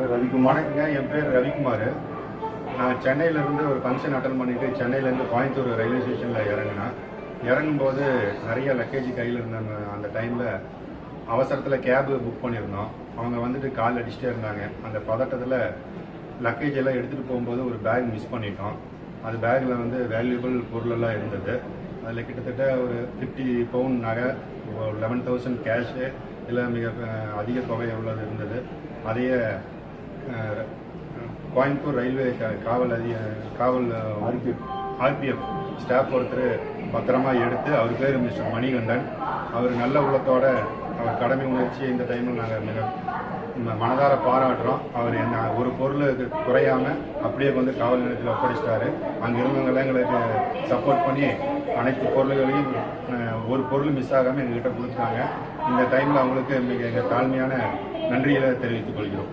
பேர் ரவிக்குமார். என் பேர் ரவிக்குமார். நான் சென்னையிலேருந்து ஒரு ஃபங்க்ஷன் அட்டன் பண்ணிவிட்டு சென்னையிலேருந்து கோயம்புத்தூர் ரயில்வே ஸ்டேஷனில் இறங்கினேன் இறங்கும்போது நிறைய லக்கேஜ் கையில் இருந்தாங்க அந்த டைமில் அவசரத்தில் கேபு புக் பண்ணியிருந்தோம். அவங்க வந்துட்டு கால் அடிச்சுட்டே இருந்தாங்க. அந்த பதட்டத்தில் லக்கேஜ் எல்லாம் எடுத்துகிட்டு போகும்போது ஒரு பேக் மிஸ் பண்ணிட்டோம். அது பேக்கில் வந்து வேல்யூபிள் பொருளெல்லாம் இருந்தது. அதில் கிட்டத்தட்ட ஒரு ஃபிஃப்டி பவுண்ட் நகை லெவன் தௌசண்ட் கேஷு இல்லை மிக அதிக தொகை எவ்வளோ இருந்தது. அதையே கோயம்புத்தூர் ரயில்வே காவல் அதிக காவல் RPF. ஆர்பிஎஃப். ஸ்டாஃப் ஒருத்தர் பத்திரமா எடுத்து அவர் பேர் மிஸ்டர் மணிகண்டன். அவர் நல்ல உள்ளத்தோட அவர் கடமை உணர்ச்சி இந்த டைமில் நாங்கள் மிக மனதார பாராட்டுறோம். அவர் என்ன ஒரு பொருளுக்கு குறையாம அப்படியே வந்து காவல் நிலையத்தில் ஒப்படைச்சிட்டாரு. அங்கே இருந்தவங்க எங்களுக்கு சப்போர்ட் பண்ணி அனைத்து பொருள்களையும் ஒரு பொருள் மிஸ் ஆகாமல் எங்ககிட்ட கொடுத்தாங்க இந்த டைமில் அவங்களுக்கு மிக எங்கள் தாழ்மையான நன்றிகளை தெரிவித்துக் கொள்கிறோம்.